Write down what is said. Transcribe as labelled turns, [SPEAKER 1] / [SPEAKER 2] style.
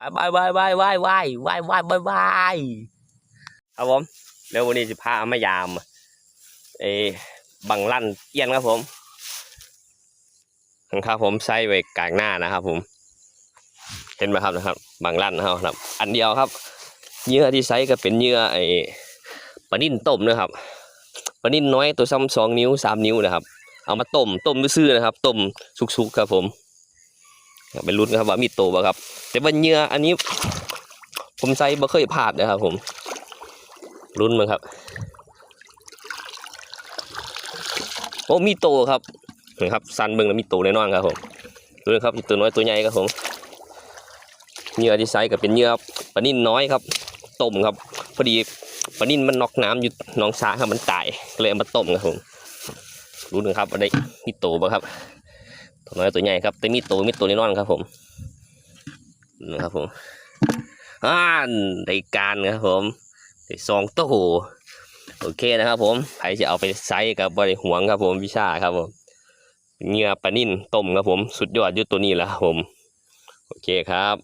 [SPEAKER 1] บายบายบายบายบายบายบายบายบายครับผมเดี๋ยววันนี้จะพามายามเออบังลั่นเอียนครับผมครับผมใส่ไว้กลางหน้านะครับ ผม เห็นไหมครับนะครับบังลั่นนะครับ อันเดียวครับเหยื่อที่ใช้ก็เป็นเหยื่อไอ้ปลานิ่นต้มนะครับปลานิ่นน้อยตัวซ้ำสองนิ้วสามนิ้วนะครับ เอามาต้มต้มด้วยซื่อนะครับต้มสุกๆครับผม เป็นรุ่นครับว่ามีโตบ่ครับ แต่ว่าเหยื่ออันนี้ ผมใส่บ่เคยพลาดนะครับผมรุ่นมันครับ โอ้มีโตครับนะครับสันเบิ่งแล้วมีโตแน่นอนครับผมดูนะครับตัวน้อยตัวใหญ่ครับผมเหยื่อที่ใส่ก็เป็นเหยื่อปลานิ่นน้อยครับต้มครับ พอดีปลานิ่นมันนอกน้ำอยู่หนองสาครับมันตายก็เลยเอามาต้มครับผมรู้นะครับอันนี้มีโตบ่ครับ ตัวน้อยตัวใหญ่ครับแต่มีโตมีตัวนี่นอนครับผมนะครับผมอ่านได้การครับผมได้ซองโต้โอเคนะครับผมใครจะเอาไปใช้กับบริหวงครับผมวิชาครับผมเงือปลานิ่นต้มครับผม สุดยอดยุตัวนี้แหละครับผม โอเคครับ